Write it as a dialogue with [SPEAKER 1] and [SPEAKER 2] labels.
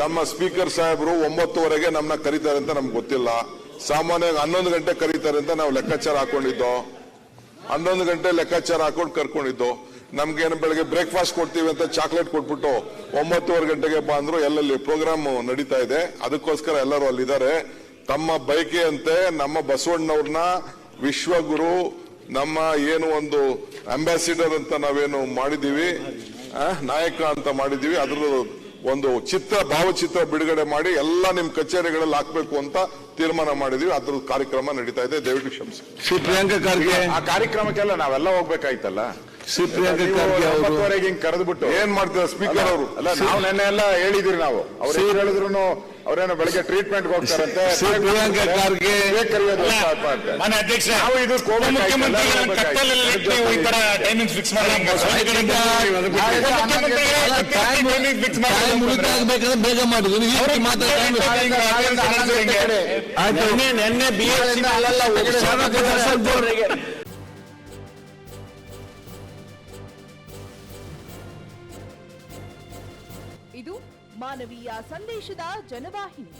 [SPEAKER 1] ನಮ್ಮ ಸ್ಪೀಕರ್ ಸಾಹೇಬರು ಒಂಬತ್ತುವರೆಗೆ ನಮ್ಮನ್ನ ಕರೀತಾರೆ ಅಂತ ನಮ್ಗೆ ಗೊತ್ತಿಲ್ಲ. ಸಾಮಾನ್ಯವಾಗಿ ಹನ್ನೊಂದು ಗಂಟೆ ಕರೀತಾರೆ ಅಂತ ನಾವು ಲೆಕ್ಕಾಚಾರ ಹಾಕೊಂಡಿದ್ದೋ. ಹನ್ನೊಂದು ಗಂಟೆ ಲೆಕ್ಕಾಚಾರ ಹಾಕೊಂಡು ಕರ್ಕೊಂಡಿದ್ದು. ನಮ್ಗೇನು ಬೆಳಗ್ಗೆ ಬ್ರೇಕ್ಫಾಸ್ಟ್ ಕೊಡ್ತೀವಿ ಅಂತ ಚಾಕ್ಲೇಟ್ ಕೊಟ್ಬಿಟ್ಟು ಒಂಬತ್ತುವರೆ ಗಂಟೆಗೆ ಬಾ ಅಂದ್ರು ಎಲ್ಲಲ್ಲಿ ಪ್ರೋಗ್ರಾಮ್ ನಡೀತಾ ಇದೆ, ಅದಕ್ಕೋಸ್ಕರ ಎಲ್ಲರೂ ಅಲ್ಲಿದ್ದಾರೆ. ತಮ್ಮ ಬೈಕೆಯಂತೆ ನಮ್ಮ ಬಸವಣ್ಣವ್ರನ್ನ ವಿಶ್ವಗುರು, ನಮ್ಮ ಏನು ಒಂದು ಅಂಬಾಸಿಡರ್ ಅಂತ ನಾವೇನು ಮಾಡಿದೀವಿ ನಾಯಕ ಅಂತ ಮಾಡಿದೀವಿ ಅದ್ರ ಒಂದು ಚಿತ್ರ ಭಾವಚಿತ್ರ ಬಿಡುಗಡೆ ಮಾಡಿ ಎಲ್ಲ ನಿಮ್ ಕಚೇರಿಗಳಲ್ಲಿ ಹಾಕ್ಬೇಕು ಅಂತ ತೀರ್ಮಾನ ಮಾಡಿದೀವಿ. ಅದ್ರ ಕಾರ್ಯಕ್ರಮ ನಡೀತಾ ಇದೆ. ದಯವಿಟ್ಟು ಕ್ಷಮಿಸಿ.
[SPEAKER 2] ಶ್ರೀ ಪ್ರಿಯಾಂಕಾ ಖರ್ಗೆ.
[SPEAKER 3] ಆ ಕಾರ್ಯಕ್ರಮಕ್ಕೆಲ್ಲ ನಾವೆಲ್ಲ ಹೋಗ್ಬೇಕಾಯ್ತಲ್ಲ?
[SPEAKER 2] ಶ್ರೀ ಪ್ರಿಯಾಂಕಾ ಖರ್ಗೆ
[SPEAKER 3] ಒಂಬತ್ತುವರೆಗೆ ಹಿಂಗ್ ಕರೆದ್ಬಿಟ್ಟು.
[SPEAKER 1] ಏನ್ ಮಾಡ್ತೀರ ಸ್ಪೀಕರ್ ಅವರು?
[SPEAKER 3] ಅಲ್ಲ ನಾವು ನೆನ್ನೆ ಎಲ್ಲ ಹೇಳಿದಿರಿ ನಾವು. ಅವ್ರು ಏನ್ ಹೇಳಿದ್ರು ಅವ್ರೇನೋ ಬೆಳಿಗ್ಗೆ ಟ್ರೀಟ್ಮೆಂಟ್ ಹೋಗ್ತಾರಂತೆ
[SPEAKER 2] ಶ್ರೀ ಪ್ರಿಯಾಂಕ ಖರ್ಗೆ.
[SPEAKER 4] ಮಾನ್ಯ ಅಧ್ಯಕ್ಷ
[SPEAKER 3] ನಾವು ಇದು
[SPEAKER 4] ಇಟ್ಟು ಈ ತರ ಟೈಮಿಂಗ್ ಫಿಕ್ಸ್ ಮಾಡಿದಂಗೆ
[SPEAKER 2] ಆಗ್ಬೇಕಂದ್ರೆ ಬೇಗ ಮಾಡಿದ್ರು.
[SPEAKER 5] ನಿನ್ನೆ ಬಿ
[SPEAKER 6] ಇದು ಮಾನವೀಯ ಸಂದೇಶದ ಜನವಾಹಿನಿ.